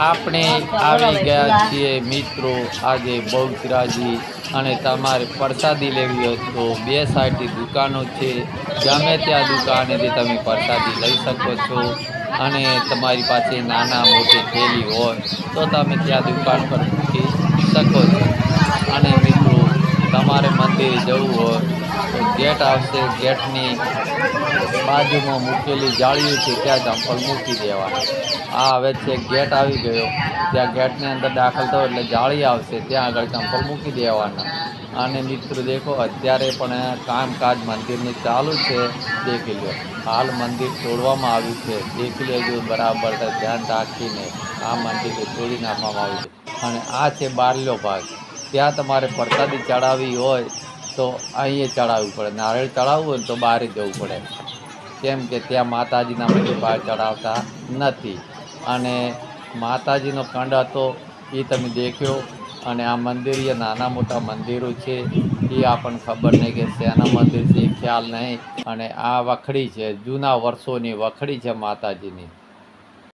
આપણે આવી ગયા છીએ મિત્રો. આજે બહુચરાજી અને તમારે પ્રસાદી લેવી હોય તો બે સાઈડથી દુકાનો છે. ગમે ત્યાં દુકાનેથી તમે પ્રસાદી લઈ શકો છો. અને તમારી પાસે નાના મોટી થેલી હોય તો તમે ત્યાં દુકાન પર મૂકી શકો છો. અને તમારે મંદિરે જવું હોય, તો ગેટ આવશે, ગેટની બાજુમાં મૂકેલી જાળીઓ છે, ત્યાં ચંપલ મૂકી દેવાના. આ હવે છે, ગેટ આવી ગયો. ત્યાં ગેટની અંદર દાખલ થયો, એટલે જાળી આવશે, ત્યાં આગળ ચંપલ મૂકી દેવાના. અને મિત્રો દેખો, અત્યારે પણ કામકાજ મંદિરનું ચાલુ છે, દેખી લો. હાલ મંદિર તોડવામાં આવ્યું છે, દેખી લેજો, બરાબર ધ્યાન રાખીને આ મંદિરને તોડી નાખવામાં આવ્યું છે. અને આ છે બારલો ભાગ. ત્યાં તમારે પ્રસાદી ચડાવવી હોય તો અહીંયા ચડાવવી પડે. નારિયેળ ચડાવવું હોય તો બહાર જવું પડે. કેમ કે ત્યાં માતાજીના મંદિર બહાર ચડાવતા નથી. અને માતાજીનો કંડ હતો એ તમે દેખ્યો. અને આ મંદિર એ નાના મોટા મંદિરો છે. એ આપણને ખબર નહીં કે શેના મંદિર છે એ ખ્યાલ નહીં. અને આ વખડી છે. જૂના વર્ષોની વખડી છે માતાજીની.